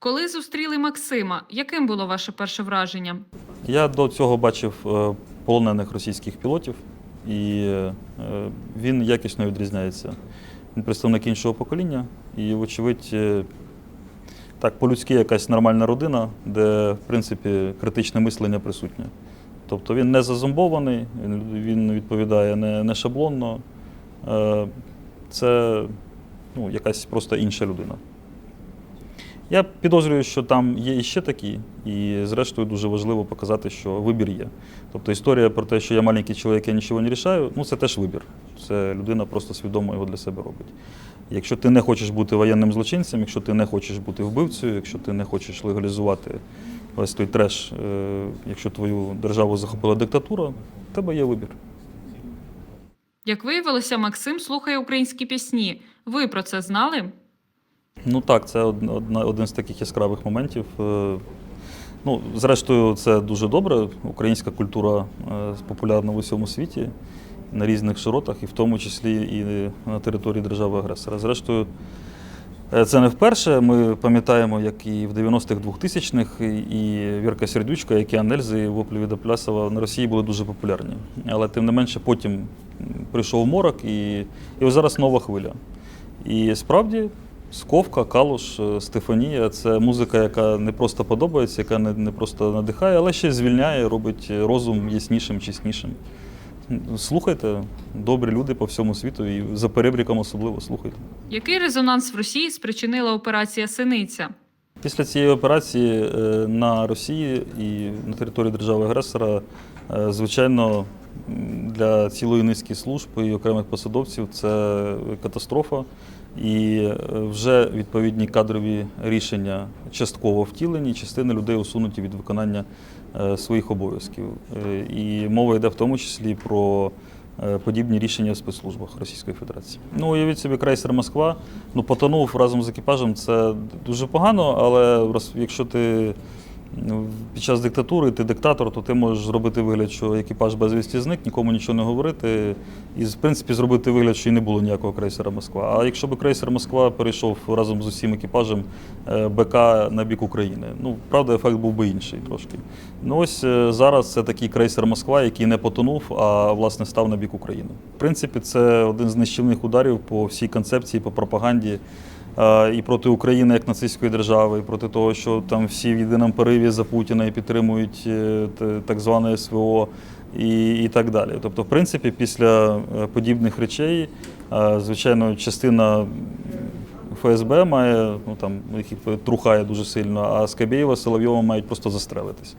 Коли зустріли Максима, яким було ваше перше враження? Я до цього бачив е, полонених російських пілотів, і е, він якісно відрізняється. Він представник іншого покоління, і, вочевидь, е, так, по-людськи якась нормальна родина, де, в принципі, критичне мислення присутнє. Тобто він не зазомбований, він, відповідає не, не шаблонно. Це ну, якась просто інша людина. Я підозрюю, що там є іще такі, і зрештою дуже важливо показати, що вибір є. Тобто історія про те, що я маленький чоловік, я нічого не рішаю, ну це теж вибір. Це людина просто свідомо його для себе робить. Якщо ти не хочеш бути воєнним злочинцем, якщо ти не хочеш бути вбивцею, якщо ти не хочеш легалізувати весь той треш, е, якщо твою державу захопила диктатура, в тебе є вибір. Як виявилося, Максим слухає українські пісні. Ви про це знали? Ну так, це одна- один з таких яскравих моментів. Е, Ну, зрештою, це дуже добре. Українська культура е, популярна в усьому світі на різних широтах, і в тому числі і на території держави-агресора. Зрештою, е, це не вперше. Ми пам'ятаємо, як і в 90-х 2000-х і Вірка Сердючка, як і Анельзи, і Воплі від Аплясова на Росії були дуже популярні. Але тим не менше потім прийшов морок, і, і зараз нова хвиля. І справді Сковка, Калуш, е, Стефанія це музика, яка не просто подобається, яка не, не просто надихає, але ще звільняє, робить розум яснішим, чеснішим. Слухайте, добрі люди по всьому світу, і за перебріком особливо слухайте. Який резонанс в Росії спричинила операція Синиця? Після цієї операції е, на Росії і на території держави-агресора, е, звичайно, для цілої низки служб і окремих посадовців це катастрофа. І е, вже відповідні кадрові рішення частково втілені, частина людей усунуті від виконання е, своїх обов'язків. Е, І мова йде в тому числі про подібні рішення в спецслужбах Російської Федерації. Ну, уявіть собі, крейсер Москва ну, потонув разом з екіпажем. Це дуже погано, але якщо ти під час диктатури, ти диктатор, то ти можеш зробити вигляд, що екіпаж безвісті зник, нікому нічого не говорити, і в принципі зробити вигляд, що і не було ніякого крейсера Москва. А якщо б крейсер Москва перейшов разом з усім екіпажем е, БК на бік України, ну правда, ефект був би інший трошки. Ну ось е, зараз це такий крейсер Москва, який не потонув, а власне став на бік України. В принципі, це один з нищівних ударів по всій концепції, по пропаганді. Е, І проти України як нацистської держави, і проти того, що там всі в єдиному пориві за Путіна і підтримують е, так зване СВО і, і так далі. Тобто, в принципі, після е, подібних речей, звичайно, частина ФСБ має, ну там їх трухає дуже сильно, а Скабєєва з Соловйовим мають просто застрелитись.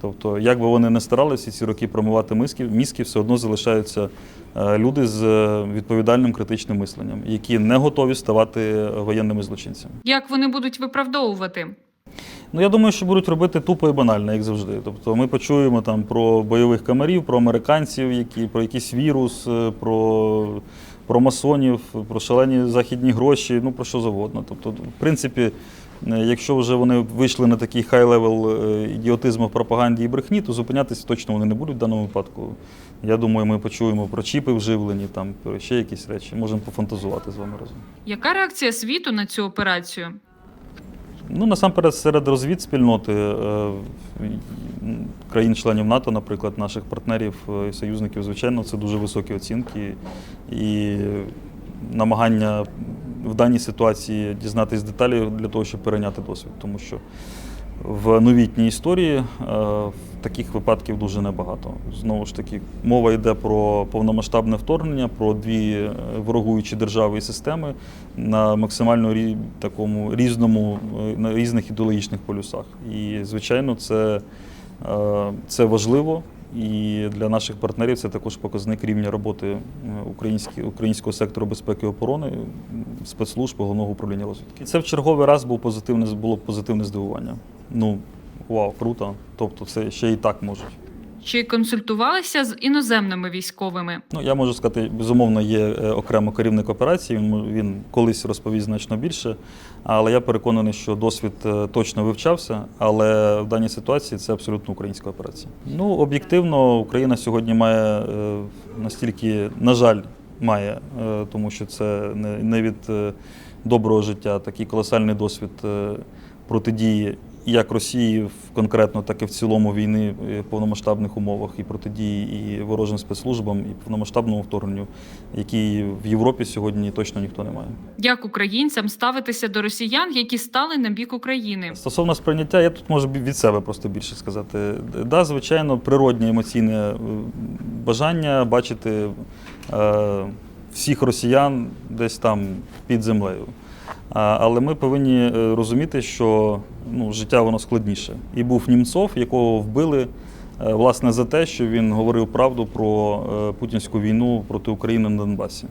Тобто, як би вони не старалися ці роки промивати мізки, мізки, все одно залишаються е, люди з е, відповідальним критичним мисленням, які не готові ставати воєнними злочинцями. Як вони будуть виправдовувати? Ну, я думаю, що будуть робити тупо і банально, як завжди. Тобто ми почуємо там про бойових комарів, про американців, які, про якийсь вірус, е, про, про масонів, про шалені західні гроші, ну про що завгодно. Тобто, в принципі, якщо вже вони вийшли на такий хай-левел е, ідіотизму в пропаганді і брехні, то зупинятися точно вони не будуть в даному випадку. Я думаю, ми почуємо про чіпи вживлені, там про ще якісь речі. Можемо пофантазувати з вами разом. Яка реакція світу на цю операцію? Ну, насамперед, серед розвідспільноти е, країн-членів НАТО, наприклад, наших партнерів е, і союзників, звичайно, це дуже високі оцінки і намагання в даній ситуації дізнатись деталі для того, щоб перейняти досвід. Тому що в новітній історії е, таких випадків дуже небагато. Знову ж таки, мова йде про повномасштабне вторгнення, про дві е, ворогуючі держави і системи на максимально такому різному, е, на різних ідеологічних полюсах. І, звичайно, це, це важливо. І для наших партнерів це також показник рівня роботи е, українського сектору безпеки і оборони, спецслужб головного управління розвідки. Це в черговий раз був позитивне, було позитивне здивування. Ну, вау, круто. Тобто це ще і так можуть. Чи консультувалися з іноземними військовими? Ну, я можу сказати, безумовно, є е, окремо керівник операції. Він, він колись розповість значно більше. Але я переконаний, що досвід е, точно вивчався. Але в даній ситуації це абсолютно українська операція. Ну, об'єктивно, Україна сьогодні має е, настільки, на жаль, має, тому що це не, від доброго життя, такий колосальний досвід. протидії як Росії конкретно, так і в цілому війни е, в повномасштабних умовах, і протидії і ворожим спецслужбам, і повномасштабному вторгненню, які в Європі сьогодні точно ніхто не має. Як українцям ставитися до росіян, які стали на бік України? Стосовно сприйняття, я тут можу від себе просто більше сказати. Да, звичайно, природнє емоційне е, бажання бачити е, всіх росіян десь там під землею. Але ми повинні е, розуміти, що ну, життя воно складніше. І був Німцов, якого вбили власне за те, що він говорив правду про е, путінську війну проти України на Донбасі.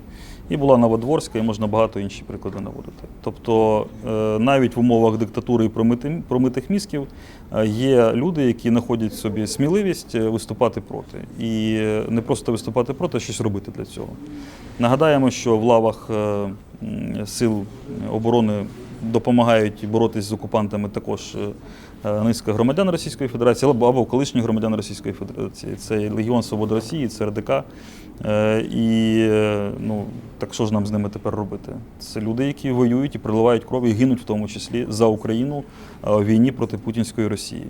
І була Новодворська, і можна багато інші приклади наводити. Тобто е, навіть в умовах диктатури і промитих мізків е, є люди, які знаходять собі сміливість е, виступати проти. І е, не просто виступати проти, а щось робити для цього. Нагадаємо, що в лавах е, сил оборони допомагають боротись з окупантами також е, е, низка громадян Російської Федерації або або колишніх громадян Російської Федерації. Це Легіон Свободи Росії, це РДК. Е, І е, ну, так що ж нам з ними тепер робити? Це люди, які воюють і приливають кров і гинуть в тому числі за Україну е, в війні проти путінської Росії.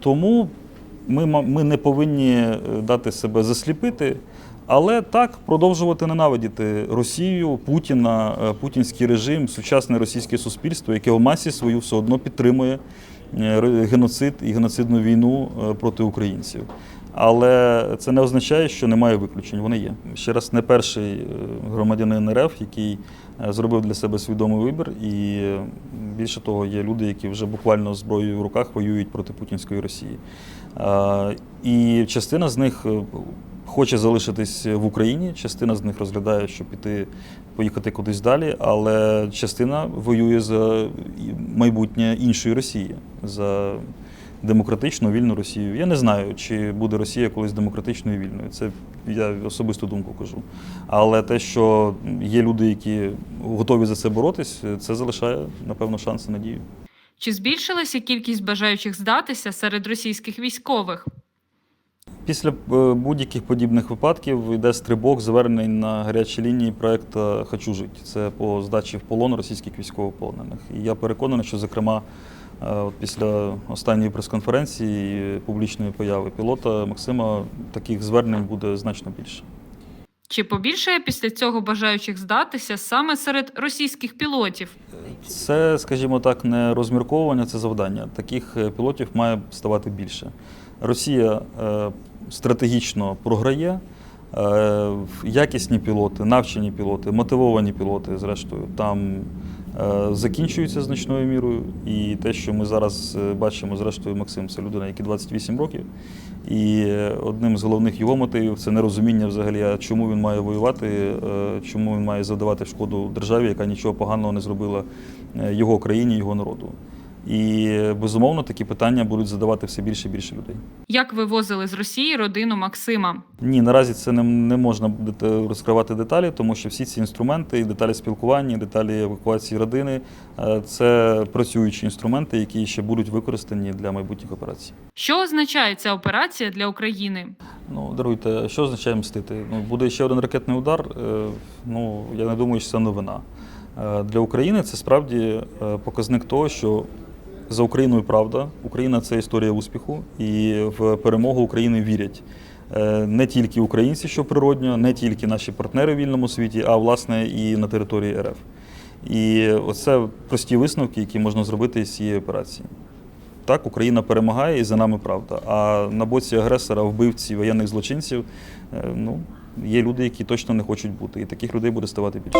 Тому ми, ми не повинні дати себе засліпити. Але так продовжувати ненавидіти Росію, Путіна, путінський режим, сучасне російське суспільство, яке в масі свою все одно підтримує геноцид і геноцидну війну е, проти українців. Але це не означає, що немає виключень. Вони є. Ще раз, не перший е, громадянин РФ, який е, зробив для себе свідомий вибір, і е, більше того, є люди, які вже буквально зброєю в руках воюють проти путінської Росії. Е, І частина з них е, хоче залишитись в Україні, частина з них розглядає, щоб піти, поїхати кудись далі, але частина воює за майбутнє іншої Росії, за демократичну вільну Росію. Я не знаю, чи буде Росія колись демократичною і вільною. Це я особисту думку кажу. Але те, що є люди, які готові за це боротись, це залишає, напевно, шанс і надію. Чи збільшилася кількість бажаючих здатися серед російських військових? Після е, будь-яких подібних випадків йде стрибок звернень на гарячі лінії проекту Хочу жити. Це по здачі в полон російських військовополонених. І я переконаний, що, зокрема, е, от після останньої прес-конференції і публічної появи пілота Максима таких звернень буде значно більше. Чи побільшає після цього бажаючих здатися саме серед російських пілотів? Це, скажімо так, не розмірковування, це завдання. Таких е, пілотів має ставати більше. Росія е, стратегічно програє. Е, якісні пілоти, навчені пілоти, мотивовані пілоти, зрештою, там е, закінчуються значною мірою. І те, що ми зараз е, бачимо, зрештою, Максим, це людина, який 28 років. І е, одним з головних його мотивів це нерозуміння взагалі, чому він має воювати, чому він має завдавати шкоду державі, яка нічого поганого не зробила його країні, його народу. І безумовно такі питання будуть задавати все більше і більше людей. Як вивозили з Росії родину Максима? Ні, наразі це не, не можна буде розкривати деталі, тому що всі ці інструменти, і деталі спілкування, і деталі евакуації родини е, це працюючі інструменти, які ще будуть використані для майбутніх операцій. Що означає ця операція для України? Ну, даруйте, що означає мстити? Ну, буде ще один ракетний удар. е, Ну, я не думаю, що це новина. Е, Для України це справді показник того, що за Україною правда. Україна це історія успіху, і в перемогу України вірять. Е, Не тільки українці, що природньо, не тільки наші партнери в вільному світі, а власне і на території РФ. І оце прості висновки, які можна зробити з цієї операції. Так, Україна перемагає і за нами правда. А на боці агресора, вбивці, воєнних злочинців, е, ну, є люди, які точно не хочуть бути. І таких людей буде ставати більше.